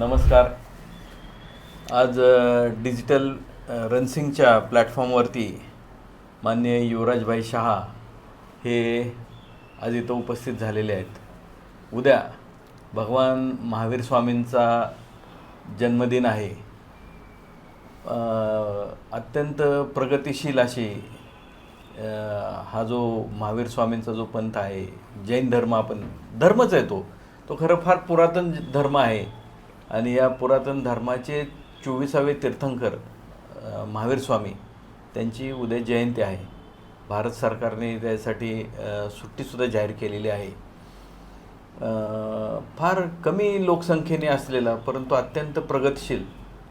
नमस्कार. आज डिजिटल रनसिंगच्या प्लॅटफॉर्मवरती माननीय युवराजभाई शहा हे आज इथं उपस्थित झालेले आहेत. उद्या भगवान महावीर स्वामींचा जन्मदिन आहे. अत्यंत प्रगतिशील अशी हा जो महावीर स्वामींचा जो पंथ आहे जैन धर्म आपण धर्मच आहे तो. तो खरं फार पुरातन धर्म आहे. आणि या पुरातन धर्माचे चोवीसावे तीर्थंकर महावीर स्वामी त्यांची उद्या जयंती आहे. भारत सरकारने त्यासाठी सुट्टीसुद्धा जाहीर केलेली आहे. फार कमी लोकसंख्येने असलेला परंतु अत्यंत प्रगतशील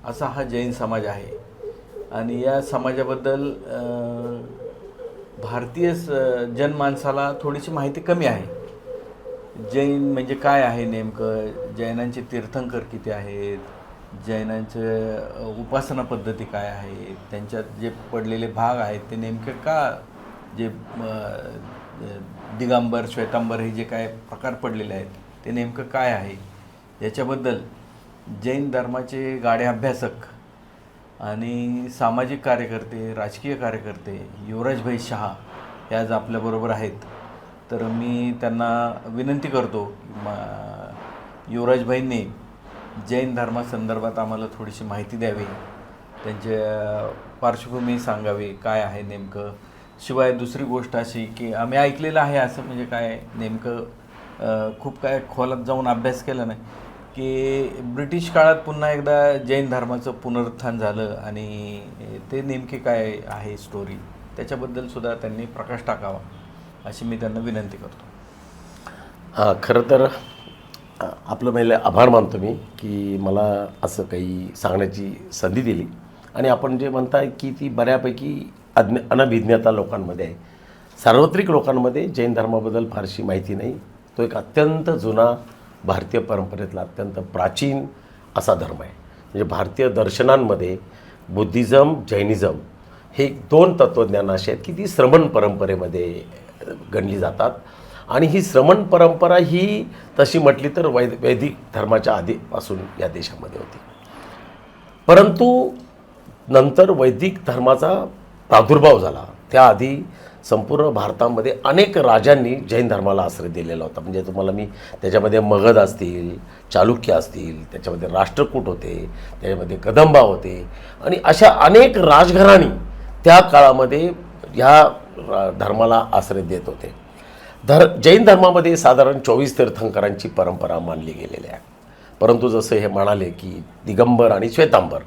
असा हा जैन समाज आहे. आणि या समाजाबद्दल भारतीय स- जनमानसाला थोडीशी माहिती कमी आहे. जैन म्हणजे काय आहे नेमकं? जैनांचे तीर्थंकर किती आहेत? जैनांचे उपासना पद्धती काय आहेत? त्यांच्यात जे पडलेले भाग आहेत ते नेमके का जे दिगंबर श्वेतांबर हे जे काय प्रकार पडलेले आहेत ते नेमकं काय आहे? याच्याबद्दल जैन धर्माचे गाडे अभ्यासक आणि सामाजिक कार्यकर्ते राजकीय कार्यकर्ते युवराजभाई शहा हे आज आपल्याबरोबर आहेत. तर मी त्यांना विनंती करतो मा युवराजभाईंनी जैन धर्मासंदर्भात आम्हाला थोडीशी माहिती द्यावी. त्यांच्या पार्श्वभूमी सांगावी काय आहे नेमकं. शिवाय दुसरी गोष्ट अशी की आम्ही ऐकलेलं आहे असं म्हणजे काय नेमकं खूप काय खोलात जाऊन अभ्यास केला नाही. की ब्रिटिश काळात पुन्हा एकदा जैन धर्माचं पुनरुत्थान झालं आणि ते नेमके काय आहे स्टोरी त्याच्याबद्दल सुद्धा त्यांनी प्रकाश टाकावा. अशी मी त्यांना विनंती करतो. हां खरं तर आपलं पहिले आभार मानतो मी की मला असं काही सांगण्याची संधी दिली. आणि आपण जे म्हणताय की ती बऱ्यापैकी अज्ञ अनभिज्ञता लोकांमध्ये आहे. सार्वत्रिक लोकांमध्ये जैन धर्माबद्दल फारशी माहिती नाही. तो एक अत्यंत जुना भारतीय परंपरेतला अत्यंत प्राचीन असा धर्म आहे. म्हणजे भारतीय दर्शनांमध्ये बुद्धिझम जैनिझम हे दोन तत्त्वज्ञान असे आहेत की ती श्रमण परंपरेमध्ये गणली जातात. आणि ही श्रमण परंपरा ही तशी म्हटली तर वैद वैदिक धर्माच्या आधीपासून या देशामध्ये होती. परंतु नंतर वैदिक धर्माचा प्रादुर्भाव झाला. त्याआधी संपूर्ण भारतामध्ये अनेक राजांनी जैन धर्माला आश्रय दिलेला होता. म्हणजे तुम्हाला मी त्याच्यामध्ये मगध असतील चालुक्य असतील त्याच्यामध्ये राष्ट्रकूट होते त्याच्यामध्ये कदंबा होते. आणि अशा अनेक राजघराणी त्या काळामध्ये ह्या धर्माला आश्रय देत होते. धर जैन धर्मामध्ये साधारण चोवीस तीर्थंकरांची परंपरा मानली गेलेली आहे. परंतु जसं हे म्हणाले की दिगंबर आणि श्वेतांबर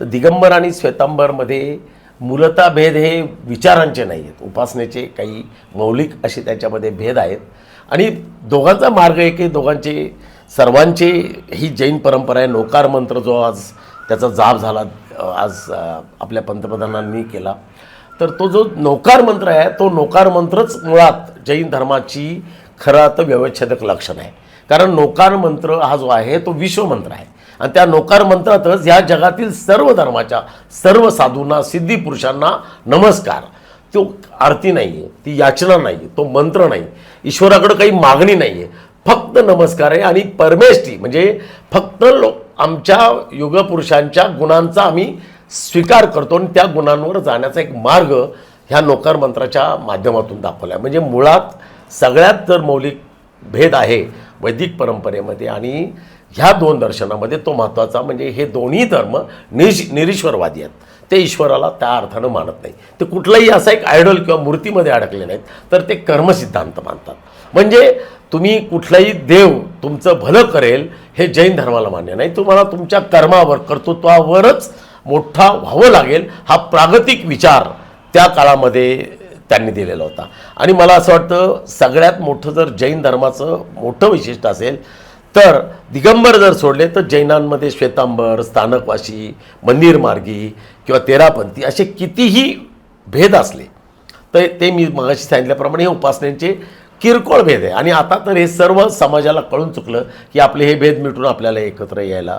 तर दिगंबर आणि श्वेतांबरमध्ये मूलतः भेद हे विचारांचे नाही आहेत उपासनेचे काही मौलिक असे त्याच्यामध्ये भेद आहेत. आणि दोघांचा मार्ग एक आहे दोघांचे सर्वांचे ही जैन परंपरा आहे. नोकार मंत्र जो आज त्याचा जाप झाला आज आपल्या पंतप्रधानांनी केला. तर तो जो नोकार मंत्र आहे तो नोकार मंत्रच मुळात जैन धर्माची खरं तर व्यवच्छेदक लक्षण आहे. कारण नोकार मंत्र हा जो आहे तो विश्वमंत्र आहे. आणि त्या नोकार मंत्रातच ह्या जगातील सर्व धर्माच्या सर्व साधूंना सिद्धी पुरुषांना नमस्कार. तो आरती नाही आहे ती याचना नाही आहे तो मंत्र नाही. ईश्वराकडं काही मागणी नाही आहे फक्त नमस्कार आहे आणि परमेष्टी म्हणजे फक्त लो आमच्या युगपुरुषांच्या गुणांचा आम्ही स्वीकार करतो आणि त्या गुणांवर जाण्याचा एक मार्ग ह्या नोकर मंत्राच्या माध्यमातून दाखवला आहे म्हणजे मुळात सगळ्यात जर मौलिक भेद आहे वैदिक परंपरेमध्ये आणि ह्या दोन दर्शनामध्ये तो महत्त्वाचा म्हणजे हे दोन्ही धर्म निश निरीश्वरवादी आहेत. ते ईश्वराला त्या अर्थानं मानत नाही ते कुठलाही असा एक आयडल किंवा मूर्तीमध्ये अडकले नाहीत तर ते कर्मसिद्धांत मानतात. म्हणजे तुम्ही कुठलाही देव तुमचं भलं करेल हे जैन धर्माला मान्य नाही. तुम्हाला तुमच्या कर्मावर कर्तृत्वावरच मोठा व्हावं लागेल हा प्रागतिक विचार त्या काळामध्ये त्यांनी दिलेला होता. आणि मला असं वाटतं सगळ्यात मोठं जर जैन धर्माचं मोठं वैशिष्ट्य असेल तर दिगंबर जर सोडले तर जैनांमध्ये श्वेतांबर स्थानकवासी मंदिर मार्गी किंवा तेरापंथी असे कितीही भेद असले तर ते मी मगाशी सांगितल्याप्रमाणे हे उपासनेचे किरकोळ भेद आहे. आणि आता तर हे सर्व समाजाला कळून चुकलं की आपले हे भेद मिटून आपल्याला एकत्र यायला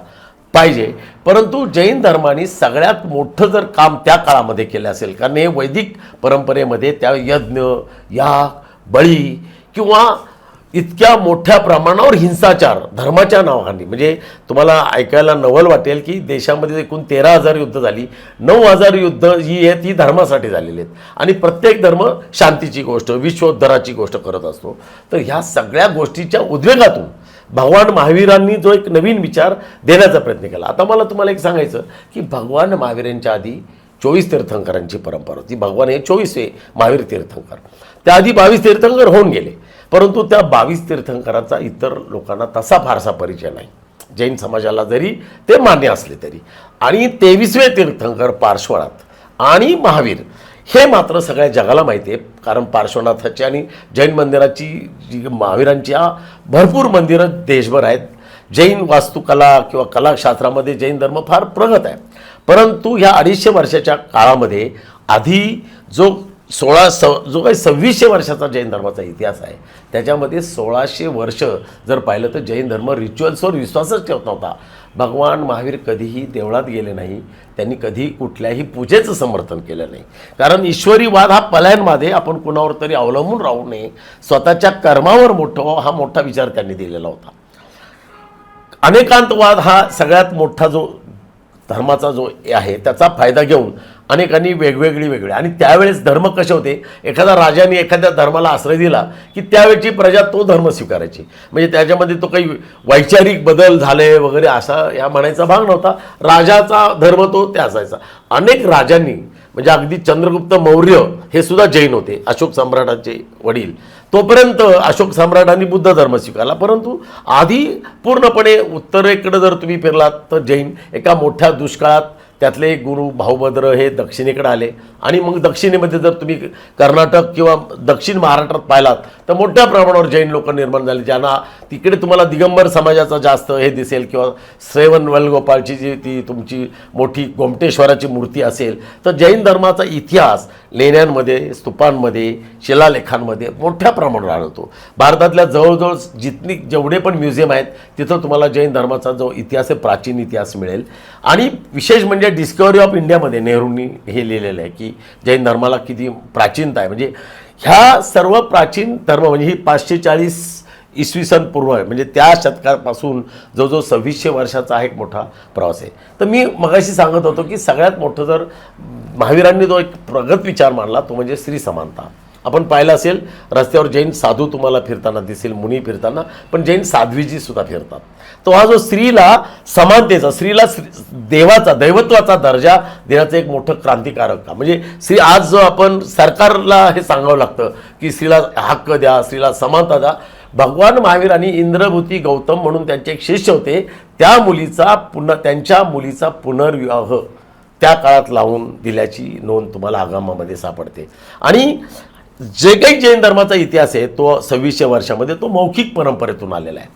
पाहिजे. परंतु जैन धर्माने सगळ्यात मोठं जर काम त्या काळामध्ये केलं असेल कारण हे वैदिक परंपरेमध्ये त्या यज्ञ याग बळी किंवा इतक्या मोठ्या प्रमाणावर हिंसाचार धर्माच्या नावाखाली. म्हणजे तुम्हाला ऐकायला नवल वाटेल की देशामध्ये एकूण तेरा हजार युद्ध झाली. नऊ हजार युद्ध जी आहेत ही धर्मासाठी झालेली आहेत. आणि प्रत्येक धर्म शांतीची गोष्ट विश्वोद्धराची गोष्ट करत असतो. तर ह्या सगळ्या गोष्टीच्या उद्वेगातून भगवान महावीरांनी जो एक नवीन विचार देण्याचा प्रयत्न केला. आता मला तुम्हाला एक सांगायचं की भगवान महावीरांच्या आधी चोवीस तीर्थंकरांची परंपरा होती. भगवान हे चोवीसवे महावीर तीर्थंकर. त्याआधी बावीस तीर्थंकर होऊन गेले. परंतु त्या बावीस तीर्थंकरांचा इतर लोकांना तसा फारसा परिचय नाही. जैन समाजाला जरी ते मान्य असले तरी. आणि तेवीसवे तीर्थंकर पार्श्वनाथ आणि महावीर हे मात्र सगळ्या जगाला माहिती आहे. कारण पार्श्वनाथाची आणि जैन मंदिराची जी महावीरांच्या भरपूर मंदिरं देशभर आहेत. जैन वास्तुकला किंवा कलाशास्त्रामध्ये जैन धर्म फार प्रगत आहे. परंतु ह्या अडीचशे वर्षाच्या काळामध्ये आधी जो सोळा स जो काही सव्वीसशे वर्षाचा जैन धर्माचा इतिहास आहे त्याच्यामध्ये सोळाशे वर्ष जर पाहिलं तर जैन धर्म रिच्युअल्सवर विश्वासच ठेवत नव्हता. भगवान महावीर कधीही देवळात गेले नाही त्यांनी कधीही कुठल्याही पूजेचं समर्थन केलं नाही. कारण ईश्वरी वाद हा पलायनमध्ये आपण कुणावर तरी अवलंबून राहू नये स्वतःच्या कर्मावर मोठं व्हावं हा मोठा विचार त्यांनी दिलेला होता. अनेकांतवाद हा सगळ्यात मोठा जो धर्माचा जो आहे त्याचा फायदा घेऊन अनेकांनी वेगवेगळी वेगळी. आणि त्यावेळेस धर्म कसे होते? एखादा राजाने एखाद्या धर्माला आश्रय दिला की त्यावेळची प्रजा तो धर्म स्वीकारायची. म्हणजे त्याच्यामध्ये तो काही वैचारिक बदल झाले वगैरे असा या म्हणायचा भाग नव्हता. राजाचा धर्म तो त्या असायचा अनेक राजांनी म्हणजे अगदी चंद्रगुप्त मौर्य हे सुद्धा जैन होते अशोक सम्राटाचे वडील. तोपर्यंत अशोक सम्राटांनी बुद्ध धर्म स्वीकारला. परंतु आधी पूर्णपणे उत्तरेकडे जर तुम्ही फिरलात तर जैन एका मोठ्या दुष्काळात त्यातले एक गुरु भाऊभद्र हे दक्षिणेकडे आले. आणि मग दक्षिणेमध्ये जर तुम्ही कर्नाटक किंवा दक्षिण महाराष्ट्रात पाहिलात तर मोठ्या प्रमाणावर जैन लोक निर्माण झाले ज्यांना तिकडे तुम्हाला दिगंबर समाजाचा जास्त हे दिसेल किंवा श्रेवन वेलगोपाळची जी ती तुमची मोठी गोमटेश्वराची मूर्ती असेल तर जैन धर्माचा इतिहास लेण्यांमध्ये स्तूपांमध्ये शिलालेखांमध्ये मोठ्या प्रमाणावर आढळतो. भारतातल्या जवळजवळ जितनी जेवढे पण म्युझियम आहेत तिथं तुम्हाला जैन धर्माचा जो इतिहास आहे प्राचीन इतिहास मिळेल. आणि विशेष म्हणजे डिस्कवरी ऑफ इंडियामध्ये नेहरूंनी हे लिहिलेलं आहे की जैन धर्माला किती प्राचीनता आहे. म्हणजे ह्या सर्व प्राचीन धर्म म्हणजे ही पाचशे चाळीस इसवी सन पूर्व आहे म्हणजे त्या शतकापासून जो जो सव्वीसशे वर्षाचा हा एक मोठा प्रवास आहे. तर मी मगाशी सांगत होतो की सगळ्यात मोठं जर महावीरांनी जो एक प्रगत विचार मांडला तो म्हणजे स्त्री समानता. आपण पाहिलं असेल रस्त्यावर जैन साधू तुम्हाला फिरताना दिसेल मुनी फिरताना पण जैन साध्वीजी सुद्धा फिरतात. तो हा जो स्त्रीला समानतेचा स्त्रीला देवाचा दैवत्वाचा दर्जा देण्याचं एक मोठं क्रांतिकारक का म्हणजे स्त्री आज जो आपण सरकारला हे सांगावं लागतं की स्त्रीला हक्क द्या स्त्रीला समानता द्या भगवान महावीर आणि इंद्रभूती गौतम म्हणून त्यांचे एक शिष्य होते त्या मुलीचा पुन्हा त्यांच्या मुलीचा पुनर्विवाह त्या काळात लावून दिल्याची नोंद तुम्हाला आगमामध्ये सापडते. आणि जे काही जैन धर्माचा इतिहास आहे तो सव्वीसशे वर्षामध्ये तो मौखिक परंपरेतून आलेला आहे.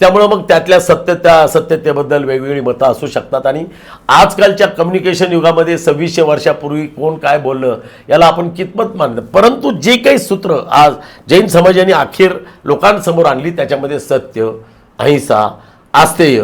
त्यामुळं मग त्यातल्या सत्यत्या असत्यतेबद्दल वेगवेगळी मतं असू शकतात आणि आजकालच्या कम्युनिकेशन युगामध्ये सव्वीसशे वर्षापूर्वी कोण काय बोललं याला आपण कितपत मानलं? परंतु जे काही सूत्र आज जैन समाजाने अखेर लोकांसमोर आणली त्याच्यामध्ये सत्य अहिंसा आस्थेय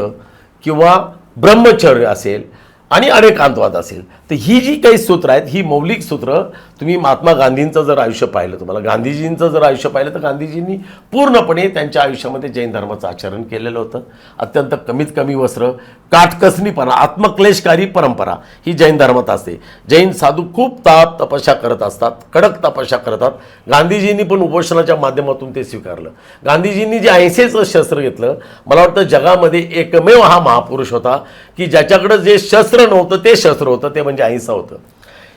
किंवा ब्रह्मचर्य असेल आणि अनेकांतवाद असेल. तर ही जी काही सूत्र आहेत ही मौलिक सूत्र तुम्ही महात्मा गांधींचं जर आयुष्य पाहिलं तुम्हाला गांधीजींचं जर आयुष्य पाहिलं तर गांधीजींनी पूर्णपणे त्यांच्या आयुष्यामध्ये जैन धर्माचं आचरण केलेलं होतं. अत्यंत कमीत कमी वस्त्र काटकसनीपणा आत्मक्लेशकारी परंपरा ही जैन धर्मात असते. जैन साधू खूप ताप तपस्या करत असतात कडक तपस्या करतात. गांधीजींनी पण उपोषणाच्या माध्यमातून ते स्वीकारलं. गांधीजींनी जे अहिंसेचं शस्त्र घेतलं मला वाटतं जगामध्ये एकमेव हा महापुरुष होता की ज्याच्याकडं जे शस्त्र नव्हतं ते शस्त्र होतं ते म्हणजे म्हणजे अहिंसा होतं.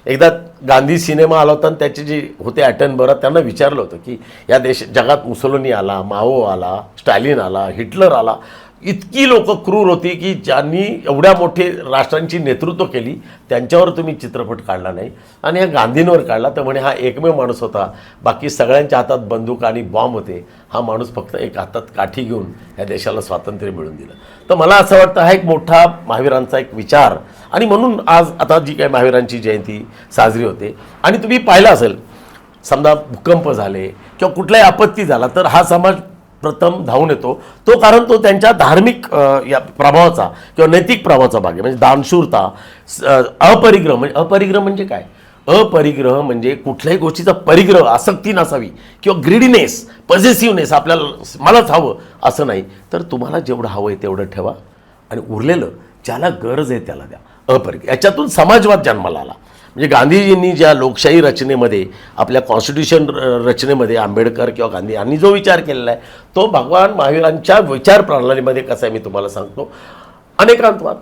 एकदा गांधी सिनेमा आला होता आणि त्याचे जे होते ॲटनबरा त्यांना विचारलं होतं की या देश जगात मुसोलोनी आला माओ आला स्टॅलिन आला हिटलर आला इतकी लोक क्रूर होती की ज्यांनी एवढ्या मोठे राष्ट्रांची नेतृत्व केली त्यांच्यावर तुम्ही चित्रपट काढला नाही. आणि हा गांधींवर काढला तर म्हणे हा एकमेव माणूस होता. बाकी सगळ्यांच्या हातात बंदूक आणि बॉम्ब होते. हा माणूस फक्त एक हातात काठी घेऊन या देशाला स्वातंत्र्य मिळवून दिलं. तर मला असं वाटतं हा एक मोठा महावीरांचा एक विचार आणि म्हणून आज आता जी काय महावीरांची जयंती साजरी होते आणि तुम्ही पाहिलं असेल समजा भूकंप झाले किंवा कुठलाही आपत्ती झाला तर हा समाज प्रथम धावून येतो. तो कारण तो त्यांच्या धार्मिक या प्रभावाचा किंवा नैतिक प्रभावाचा भाग आहे. म्हणजे दानशूरता अपरिग्रह म्हणजे अपरिग्रह म्हणजे काय? अपरिग्रह म्हणजे कुठल्याही गोष्टीचा परिग्रह आसक्ती नसावी किंवा ग्रिडीनेस पॉझिटिव्हनेस आपल्याला मलाच हवं असं नाही. तर तुम्हाला जेवढं हवं आहे तेवढं ठेवा आणि उरलेलं ज्याला गरज आहे त्याला द्या. अपरिग्रह याच्यातून समाजवाद जन्माला आला. म्हणजे गांधीजींनी ज्या लोकशाही रचनेमध्ये आपल्या कॉन्स्टिट्यूशन रचनेमध्ये आंबेडकर किंवा गांधी यांनी जो विचार केलेला आहे तो भगवान महावीरांच्या विचार प्रणालीमध्ये कसा आहे मी तुम्हाला सांगतो. अनेकांतवाद.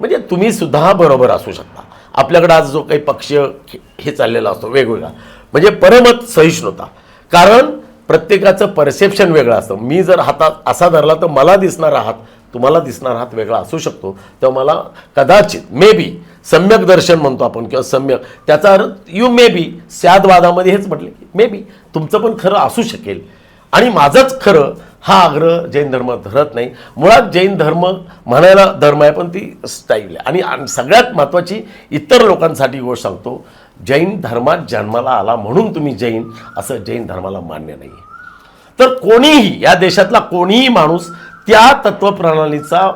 म्हणजे तुम्ही सुद्धा बरोबर असू शकता. आपल्याकडे आज जो काही पक्ष हे चाललेला असतो वेगवेगळा. म्हणजे परमत सहिष्णुता. कारण प्रत्येकाचं परसेप्शन वेगळं असतं. मी जर हातात असा धरला तर मला दिसणारा हात तुम्हाला दिसणारा हात वेगळा असू शकतो. तेव्हा मला कदाचित मे बी सम्यक दर्शन म्हणतो आपण किंवा सम्यक त्याचा अर्थ यू मे बी स्यादवादामध्ये हेच म्हटले की मे बी तुमचं पण खरं असू शकेल. आणि माझंच खरं हा आग्रह जैन धर्म धरत नाही. मुळात जैन धर्म म्हणायला धर्म आहे पण ती स्टाईल आहे. आणि सगळ्यात महत्त्वाची इतर लोकांसाठी गोष्ट सांगतो जैन धर्मात जन्माला आला म्हणून तुम्ही जैन असं जैन धर्माला मान्य नाही तर कोणीही या देशातला कोणीही माणूस त्या तत्वप्रणालीचा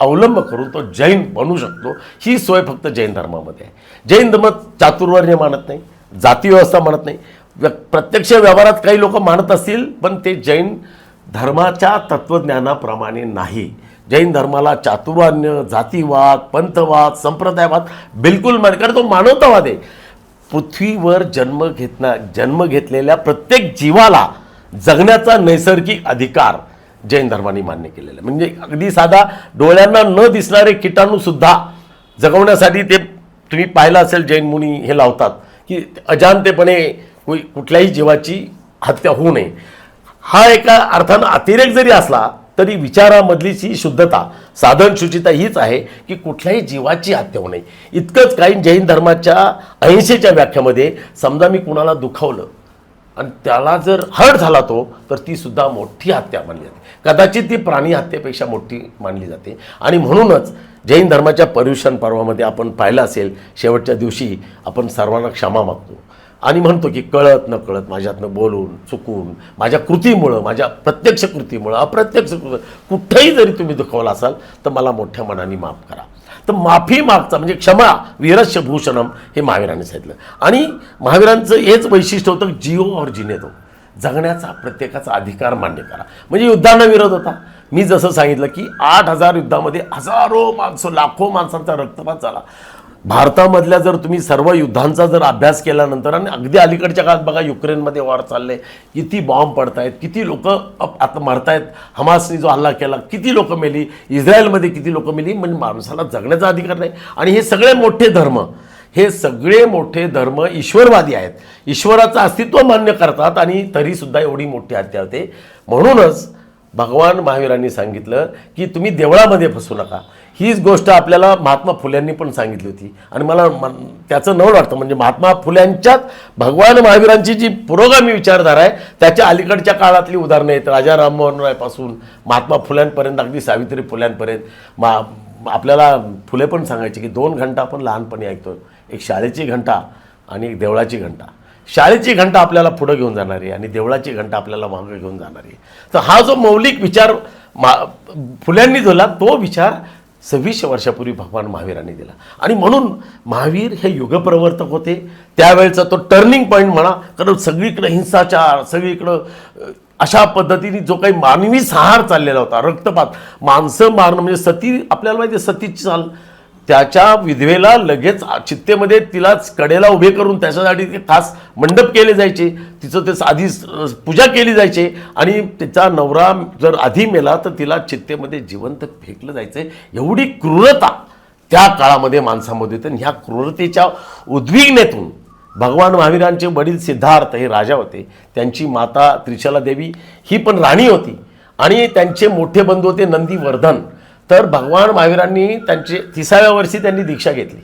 अवलंब करून तो जैन बनू शकतो. ही सोय फक्त जैन धर्मामध्ये आहे. जैन धर्म चातुर्वर्ण्य मानत नाही जाती व्यवस्था मानत नाही. व्य- प्रत्यक्ष व्यवहारात काही लोक मानत असतील पण ते जैन धर्माच्या तत्त्वज्ञानाप्रमाणे नाही. जैन धर्माला चातुर्वर्ण्य जातीवाद पंथवाद संप्रदायवाद बिलकुल मान कारण तो मानवतावाद आहे. पृथ्वीवर जन्म घेतना जन्म घेतलेल्या प्रत्येक जीवाला जगण्याचा नैसर्गिक अधिकार जैन धर्माने मान्य केलेलं आहे. म्हणजे अगदी साधा डोळ्यांना न दिसणारे किटाणूसुद्धा जगवण्यासाठी ते तुम्ही पाहिलं असेल जैन मुनी हे लावतात की अजाणतेपणे कोई- कुठल्याही जीवाची हत्या होऊ नये. हा एका अर्थानं अतिरेक जरी असला तरी विचारामधलीच ही शुद्धता साधन शुचिता हीच आहे की कुठल्याही जीवाची हत्या होऊ नये. इतकंच काही जैन धर्माच्या अहिंसेच्या व्याख्यामध्ये समजा मी कुणाला दुखावलं आणि त्याला जर हर्ट झाला तो तर ती सुद्धा मोठी हत्या मानली जाते. कदाचित ती प्राणी हत्येपेक्षा मोठी मानली जाते. आणि म्हणूनच जैन धर्माच्या पर्युषण पर्वामध्ये आपण पाहिलं असेल शेवटच्या दिवशी आपण सर्वांना क्षमा मागतो. आणि म्हणतो की कळत न कळत माझ्यातनं बोलून चुकून माझ्या कृतीमुळं माझ्या प्रत्यक्ष कृतीमुळं अप्रत्यक्ष कृती कुठंही जरी तुम्ही दुखवला असाल तर मला मोठ्या मनाने माफ करा. तर माफी मागचा म्हणजे क्षमा वीरस्य भूषणम हे महावीरांनी सांगितलं. आणि महावीरांचं हेच वैशिष्ट्य होतं जिओ और जिने दो जगण्याचा प्रत्येकाचा अधिकार मान्य करा. म्हणजे युद्धांना विरोध होता. मी जसं सांगितलं की आठ हजार युद्धामध्ये हजारो माणसं लाखो माणसांचा रक्तपात झाला. भारतामधल्या जर तुम्ही सर्व युद्धांचा जर अभ्यास केल्यानंतर आणि अगदी अलीकडच्या काळात बघा युक्रेनमध्ये वॉर चालले किती बॉम्ब पडतायत किती लोक आता मरतायत हमासनी जो हल्ला केला किती लोक मेली इस्रायलमध्ये किती लोक मेली म्हणजे माणसाला जगण्याचा अधिकार नाही. आणि हे सगळे मोठे धर्म हे सगळे मोठे धर्म ईश्वरवादी आहेत. ईश्वराचं अस्तित्व मान्य करतात आणि तरीसुद्धा एवढी मोठी हत्या होते. म्हणूनच भगवान महावीरांनी सांगितलं की तुम्ही देवळामध्ये फसू नका. हीच गोष्ट आपल्याला महात्मा फुल्यांनी पण सांगितली होती. आणि मला मन- त्याचं नवल वाटतं. म्हणजे महात्मा फुल्यांच्यात भगवान महावीरांची जी पुरोगामी विचारधारा आहे त्याच्या अलीकडच्या काळातली उदाहरणं आहेत. राजा राममोहन रायपासून महात्मा फुल्यांपर्यंत अगदी सावित्री फुल्यांपर्यंत. मा आपल्याला फुले पण सांगायचे की दोन घंटा आपण लहानपणी ऐकतो एक शाळेची घंटा आणि एक देवळाची घंटा. शाळेची घंटा आपल्याला पुढं घेऊन जाणारी आहे आणि देवळाची घंटा आपल्याला मागं घेऊन जाणारी आहे. तर हा जो मौलिक विचार मा फुल्यांनी दिला तो विचार सव्वीसशे वर्षापूर्वी भगवान महावीरांनी दिला. आणि म्हणून महावीर हे युगप्रवर्तक होते. त्यावेळेचा तो टर्निंग पॉईंट म्हणा कारण सगळीकडं हिंसाचार सगळीकडं अशा पद्धतीने जो काही मानवी सहार चाललेला होता रक्तपात माणसं मारणं म्हणजे सती आपल्याला माहिती आहे सतीची चाल त्याच्या विधवेला लगेच चित्तेमध्ये तिलाच कडेला उभे करून त्याच्यासाठी ते खास मंडप केले जायचे. तिचं ते आधी पूजा केली जायचे. आणि तिचा नवरा जर आधी मेला तर तिला चित्तेमध्ये जिवंत फेकलं जायचं एवढी क्रूरता त्या काळामध्ये माणसामध्ये तर ह्या क्रूरतेच्या उद्विग्नेतून भगवान महावीरांचे वडील सिद्धार्थ हे राजा होते. त्यांची माता त्रिशला देवी ही पण राणी होती. आणि त्यांचे मोठे बंधू होते नंदीवर्धन तर भगवान महावीरांनी त्यांचे तिसाव्या वर्षी त्यांनी दीक्षा घेतली.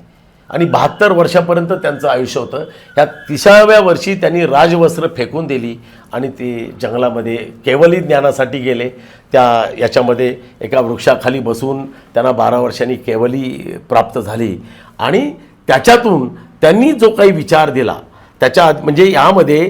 आणि बहात्तर वर्षापर्यंत त्यांचं आयुष्य होतं. ह्या तिसाव्या वर्षी त्यांनी राजवस्त्र फेकून दिली आणि ते जंगलामध्ये केवली ज्ञानासाठी गेले. त्या याच्यामध्ये एका वृक्षाखाली बसून त्यांना बारा वर्षांनी केवली प्राप्त झाली. आणि त्याच्यातून त्यांनी जो काही विचार दिला त्याच्या आत- म्हणजे यामध्ये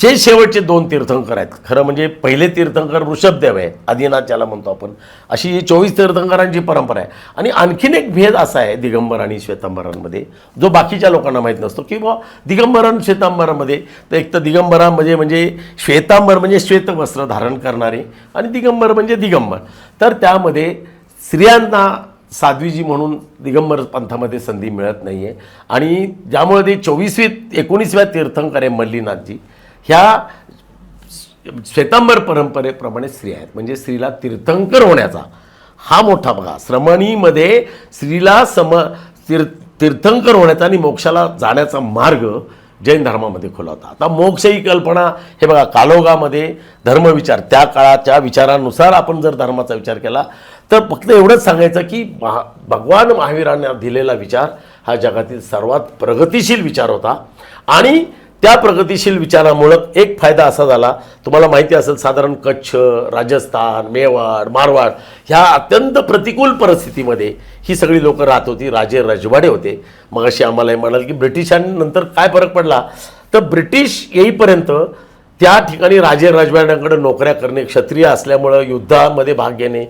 जे शेवटचे दोन तीर्थंकर आहेत खरं म्हणजे पहिले तीर्थंकर वृषभदेव आहे आदिनाथ ज्याला म्हणतो आपण अशी ही चोवीस तीर्थंकरांची परंपरा आहे. आणि आणखीन एक भेद असा आहे दिगंबर आणि श्वेतांबरांमध्ये जो बाकीच्या लोकांना माहीत नसतो की बुवा दिगंबरन श्वेतांबरामध्ये तर एक तर दिगंबरामध्ये म्हणजे श्वेतांबर म्हणजे श्वेत वस्त्र धारण करणारे आणि दिगंबर म्हणजे दिगंबर. तर त्यामध्ये स्त्रियांना साध्वीजी म्हणून दिगंबर पंथामध्ये संधी मिळत नाही आहे आणि ज्यामुळे ते चोवीसवी एकोणीसव्या तीर्थंकर आहे मल्लीनाथजी ह्या श्वेतांबर परंपरेप्रमाणे स्त्री आहेत. म्हणजे स्त्रीला तीर्थंकर होण्याचा हा मोठा बघा. श्रमणीमध्ये स्त्रीला सम तीर् तीर्थंकर होण्याचा आणि मोक्षाला जाण्याचा मार्ग जैन धर्मामध्ये खुला होता. आता मोक्ष ही कल्पना हे बघा कालोगामध्ये धर्मविचार. त्या काळाच्या विचारानुसार आपण जर धर्माचा विचार केला तर फक्त एवढंच सांगायचं की महा भगवान महावीरांना दिलेला विचार हा जगातील सर्वात प्रगतिशील विचार होता. आणि त्या प्रगतिशील विचारामुळं एक फायदा असा झाला. तुम्हाला माहिती असेल साधारण कच्छ राजस्थान मेवाड मारवाड ह्या अत्यंत प्रतिकूल परिस्थितीमध्ये ही सगळी लोकं राहत होती. राजे रजवाडे होते. मग अशी आम्हाला हे म्हणाल की ब्रिटिशांनंतर काय फरक पडला? तर ब्रिटिश येईपर्यंत त्या ठिकाणी राजे राजवाड्यांकडे नोकऱ्या करणे क्षत्रिय असल्यामुळं युद्धामध्ये भाग घेणे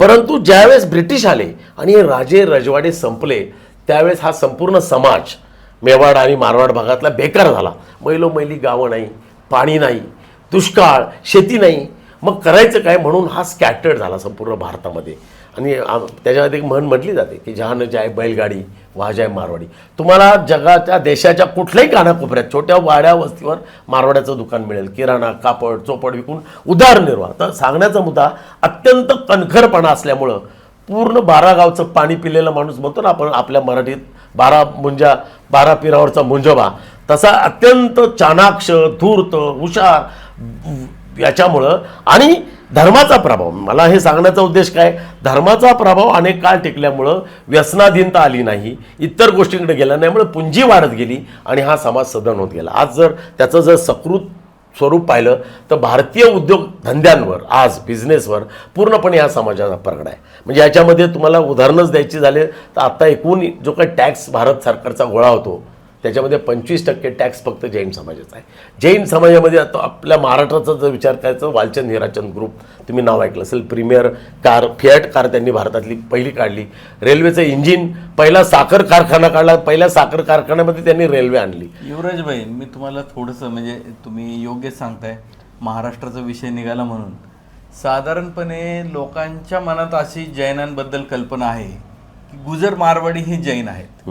परंतु ज्यावेळेस ब्रिटिश आले आणि हे राजे रजवाडे संपले त्यावेळेस हा संपूर्ण समाज मेवाड आणि मारवाड भागातला बेकार झाला. मैलो मैली गावं नाही पाणी नाही दुष्काळ शेती नाही. मग करायचं काय म्हणून हा स्कॅटर्ड झाला संपूर्ण भारतामध्ये. आणि त्याच्यामध्ये एक म्हण म्हटली जाते की जहान जाय बैलगाडी वाजाय मारवाडी. तुम्हाला जगाच्या देशाच्या कुठल्याही कानाकोपऱ्यात छोट्या वाड्या वस्तीवर मारवाड्याचं दुकान मिळेल. किराणा कापड चोपड विकून उदारनिर्वाह तर सांगण्याचा मुद्दा अत्यंत कणखरपणा असल्यामुळं पूर्ण बारा गावचं पाणी पिलेला माणूस म्हणतो ना आपण आपल्या मराठीत बारा मुंजा बारा पिरावरचा मुंजोबा. तसा अत्यंत चाणाक्ष धूर्त हुशार याच्यामुळं आणि धर्माचा प्रभाव. मला हे सांगण्याचा उद्देश काय? धर्माचा प्रभाव अनेक काळ टिकल्यामुळं व्यसनाधीनता आली नाही इतर गोष्टींकडे गेल्या नाहीमुळे पुंजी वाढत गेली आणि हा समाज सदन होत गेला. आज जर त्याचं जर सकृत स्वरूप पाहिलं तर भारतीय उद्योग धंद्यांवर आज बिझनेसवर पूर्णपणे या समाजाचा परगडा आहे. म्हणजे याच्यामध्ये तुम्हाला उदाहरणच द्यायची झाले तर आत्ता एकूण जो काही टॅक्स भारत सरकारचा गोळा होतो त्याच्यामध्ये पंचवीस टक्के टॅक्स फक्त जैन समाजाचा आहे. जैन समाजामध्ये आता आपल्या महाराष्ट्राचा जर विचार करायचं वालचंद हिराचंद ग्रुप तुम्ही नाव ऐकलं असेल प्रीमियर कार फियाट कार त्यांनी भारतातली पहिली काढली. रेल्वेचं इंजिन पहिला साखर कारखाना काढला पहिल्या साखर कारखान्यामध्ये त्यांनी रेल्वे आणली. युवराज भाई मी तुम्हाला थोडंसं म्हणजे तुम्ही योग्य सांगताय महाराष्ट्राचा विषय निघाला म्हणून. साधारणपणे लोकांच्या मनात अशी जैनांबद्दल कल्पना आहे. की गुजर मारवाडी हे जैन आहेत.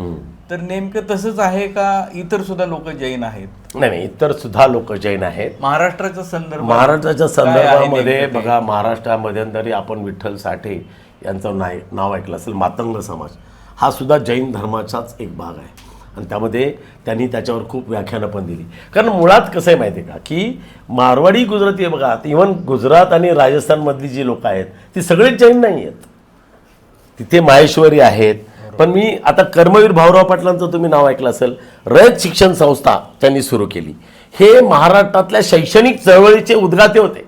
तर नेमकं तसंच आहे का इतर सुद्धा लोक जैन आहेत? नाही नाही इतर सुद्धा लोक जैन आहेत. महाराष्ट्राच्या संदर्भात महाराष्ट्राच्या संदर्भामध्ये? बघा महाराष्ट्रामध्ये तरी आपण विठ्ठल साठे यांचं नाय नाव ऐकलं असेल मातंग समाज हा सुद्धा जैन धर्माचाच एक भाग आहे. आणि त्यामध्ये त्यांनी त्याच्यावर खूप व्याख्यानं पण दिली. कारण मुळात कसं आहे माहिती आहे का? की मारवाडी गुजराती आहे बघा इवन गुजरात आणि राजस्थानमधली जी लोक आहेत ती सगळेच जैन नाही आहेत तिथे माहेश्वरी आहेत. पण मी आता कर्मवीर भाऊराव पाटलांचं तुम्ही नाव ऐकलं असेल रयत शिक्षण संस्था त्यांनी सुरू केली. हे महाराष्ट्रातल्या शैक्षणिक चळवळीचे उद्गाते होते.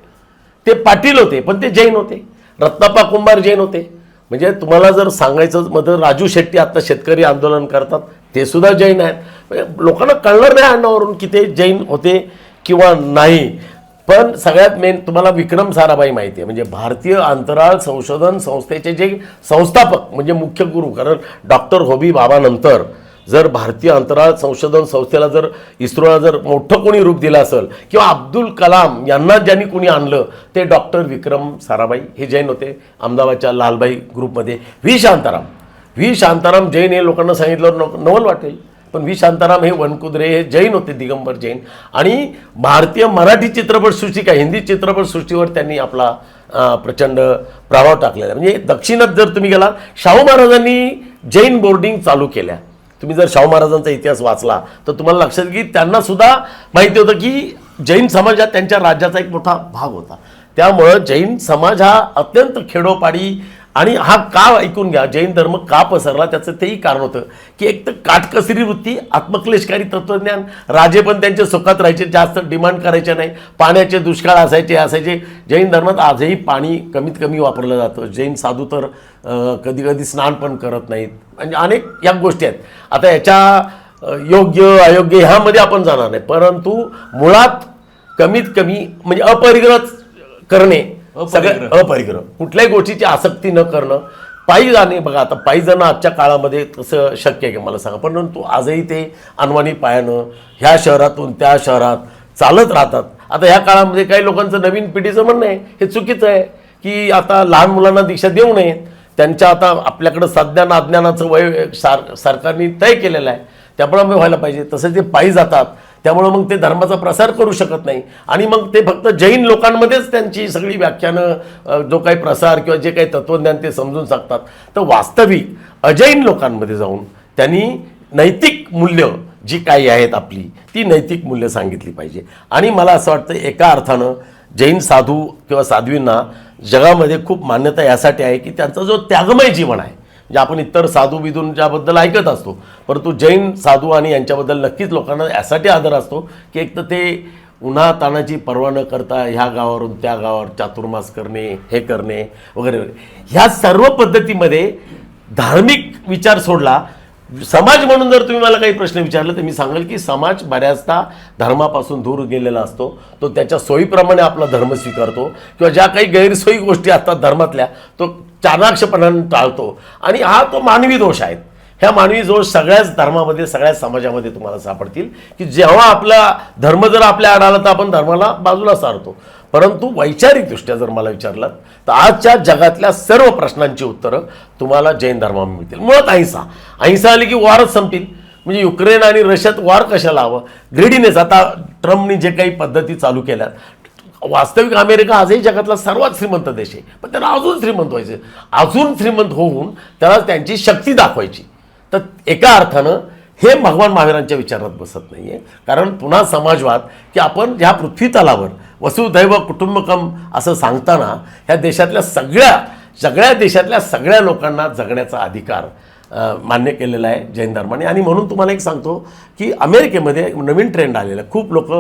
ते पाटील होते पण ते जैन होते. रत्नापा कुंभार जैन होते. म्हणजे तुम्हाला जर सांगायचं मग राजू शेट्टी आता शेतकरी आंदोलन करतात ते सुद्धा जैन आहेत. म्हणजे लोकांना कळणार नाही अण्णावरून की ते जैन होते किंवा नाही. पण सगळ्यात मेन तुम्हाला विक्रम साराभाई माहिती आहे. म्हणजे भारतीय अंतराळ संशोधन संस्थेचे जे संस्थापक म्हणजे मुख्य गुरु कारण डॉक्टर होबी बाबानंतर जर भारतीय अंतराळ संशोधन संस्थेला जर इस्रोला जर मोठं कोणी रूप दिलं असेल किंवा अब्दुल कलाम यांना ज्यांनी कोणी आणलं ते डॉक्टर विक्रम साराभाई हे जैन होते अहमदाबादच्या लालबाई ग्रुपमध्ये व्ही शांताराम. व्ही शांताराम जैन हे लोकांना सांगितलं नवल वाटेल. पण व्ही शांताराम हे वनकुद्रे हे जैन होते दिगंबर जैन. आणि भारतीय मराठी चित्रपटसृष्टी काय हिंदी चित्रपटसृष्टीवर त्यांनी आपला प्रचंड प्रभाव टाकलेला आहे. म्हणजे दक्षिणात जर तुम्ही गेला शाहू महाराजांनी जैन बोर्डिंग चालू केल्या. तुम्ही जर शाहू महाराजांचा इतिहास वाचला तर तुम्हाला लक्षात येईल की त्यांना सुद्धा माहिती होतं की जैन समाजात त्यांच्या राज्याचा एक मोठा भाग होता. त्यामुळं जैन समाज हा अत्यंत खेडोपाडी आणि हा का ऐकून घ्या. जैन धर्म का पसरला? त्याचं तेही कारण होतं की एक तर काटकसरी वृत्ती आत्मक्लेशकारी तत्वज्ञान. राजे पण त्यांच्या सुखात राहायचे जास्त डिमांड करायचे नाही. पाण्याचे दुष्काळ असायचे असायचे. जैन धर्मात आजही पाणी कमीत कमी वापरलं जातं. जैन साधू तर कधी कधी स्नान पण करत नाहीत. म्हणजे अनेक या गोष्टी आहेत. आता याच्या योग्य अयोग्य ह्यामध्ये आपण जाणार नाही. परंतु मुळात कमीत कमी म्हणजे अपरिग्रत करणे सगळं अपरिग्रह. अपरिग्रह. कुठल्याही गोष्टीची आसक्ती न करणं. पायी जाणे बघा आता पायी जाणं आजच्या काळामध्ये तसं शक्य आहे का मला सांगा. परंतु आजही ते अनवाणी पायानं ह्या शहरातून त्या शहरात चालत राहतात. आता ह्या काळामध्ये काही लोकांचं नवीन पिढीचं म्हणणं आहे हे चुकीचं आहे की आता लहान मुलांना दीक्षा देऊ नये त्यांच्या आता आपल्याकडं सज्ञान अज्ञानाचं वय सार सरकारने तय केलेलं आहे. त्याप्रमाणे व्हायला पाहिजे. तसे ते पायी जातात त्यामुळं मग ते धर्माचा प्रसार करू शकत नाही. आणि मग ते फक्त जैन लोकांमध्येच त्यांची सगळी व्याख्यानं जो काही प्रसार किंवा जे काही तत्त्वज्ञान ते समजून सांगतात. तर वास्तविक अजैन लोकांमध्ये जाऊन त्यांनी नैतिक मूल्य जी काही आहेत आपली ती नैतिक मूल्य सांगितली पाहिजे. आणि मला असं वाटतं एका अर्थानं जैन साधू किंवा साध्वींना जगामध्ये खूप मान्यता यासाठी आहे की त्यांचा जो त्यागमय जीवन आहे जे आपण इतर साधू बिधूंच्याबद्दल ऐकत असतो. परंतु जैन साधू आणि यांच्याबद्दल नक्कीच लोकांना यासाठी आदर असतो की एक तर ते उन्हा ताणाची पर्वा न करता ह्या गावावरून त्या गावावर चातुर्मास करणे हे करणे वगैरे वगैरे. ह्या सर्व पद्धतीमध्ये धार्मिक विचार सोडला समाज म्हणून जर तुम्ही मला काही प्रश्न विचारले तर मी सांगेल की समाज बऱ्याचदा धर्मापासून दूर गेलेला असतो. तो त्याच्या सोयीप्रमाणे आपला धर्म स्वीकारतो किंवा ज्या काही गैरसोयी गोष्टी असतात धर्मातल्या तो चाणाक्षपणाने टाळतो. आणि हा तो मानवी दोष आहे. ह्या मानवी दोष सगळ्याच धर्मामध्ये सगळ्याच समाजामध्ये तुम्हाला सापडतील की जेव्हा आपला धर्म जर आपल्या आड आला तर आपण धर्माला बाजूला सारतो. परंतु वैचारिकदृष्ट्या जर मला विचारलं तर आजच्या जगातल्या सर्व प्रश्नांची उत्तरं तुम्हाला जैन धर्मामध्ये मिळतील. मुळात अहिंसा. अहिंसा आली की वारच संपतील. म्हणजे युक्रेन आणि रशियात वार कशाला हवं? ग्रेडीनेस आता ट्रम्पनी जे काही पद्धती चालू केल्यात. वास्तविक अमेरिका आजही जगातला सर्वात श्रीमंत देश आहे. पण त्याला अजून श्रीमंत व्हायचं अजून श्रीमंत होऊन त्याला त्यांची शक्ती दाखवायची. तर एका अर्थानं हे भगवान महावीरांच्या विचारात बसत नाही आहे कारण पुन्हा समाजवाद की आपण ह्या पृथ्वीतलावर वसुदैव कुटुंबकम असं सांगताना ह्या देशातल्या सगळ्या सगळ्या देशातल्या सगळ्या लोकांना जगण्याचा अधिकार मान्य केलेला आहे जैन धर्माने. आणि म्हणून तुम्हाला एक सांगतो की अमेरिकेमध्ये नवीन ट्रेंड आलेला आहे. खूप लोक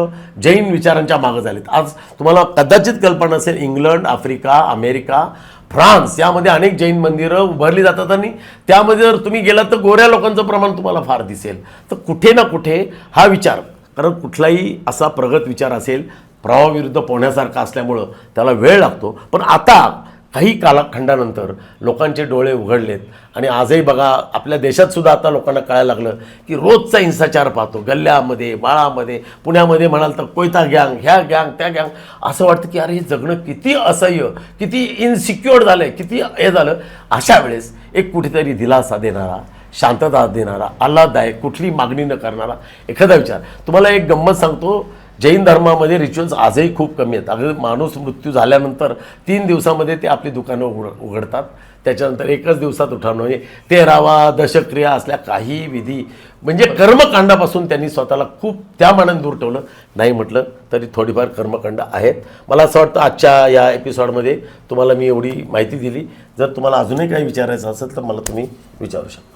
जैन विचारांच्या मागं झालेत. आज तुम्हाला कदाचित कल्पना असेल इंग्लंड आफ्रिका अमेरिका फ्रान्स यामध्ये अनेक जैन मंदिरं उभारली जातात आणि त्यामध्ये जर तुम्ही गेलात तर गोऱ्या लोकांचं प्रमाण तुम्हाला फार दिसेल. तर कुठे ना कुठे हा विचार कारण कुठलाही असा प्रगत विचार असेल प्रवाहाविरुद्ध पोहण्यासारखा असल्यामुळं त्याला वेळ लागतो. पण आता काही कालखंडानंतर लोकांचे डोळे उघडलेत. आणि आजही बघा आपल्या देशातसुद्धा आता लोकांना कळायला लागलं की रोजचा हिंसाचार पाहतो. गल्ल्यामध्ये बाळामध्ये पुण्यामध्ये म्हणाल तर कोयता गँग ह्या गँग त्या गँग. असं वाटतं की अरे हे जगणं किती असह्य किती इनसिक्युअर्ड झालं आहे किती हे झालं. अशा वेळेस एक कुठेतरी दिलासा देणारा शांतता देणारा आल्हाददायक कुठली मागणी न करणारा एखादा विचार. तुम्हाला एक गंमत सांगतो जैन धर्मामध्ये रिच्युअल्स आजही खूप कमी आहेत. अगदी माणूस मृत्यू झाल्यानंतर तीन दिवसामध्ये ते आपली दुकानं उघड उघडतात. त्याच्यानंतर एकच दिवसात उठावणं. म्हणजे तेरावा दशक्रिया असल्या काही विधी म्हणजे कर्मकांडापासून त्यांनी स्वतःला खूप त्या मानाने दूर ठेवलं. नाही म्हटलं तरी थोडीफार कर्मकांड आहेत. मला असं वाटतं आजच्या या एपिसोडमध्ये तुम्हाला मी एवढी माहिती दिली. जर तुम्हाला अजूनही काही विचारायचं असेल तर मला तुम्ही विचारू शकता.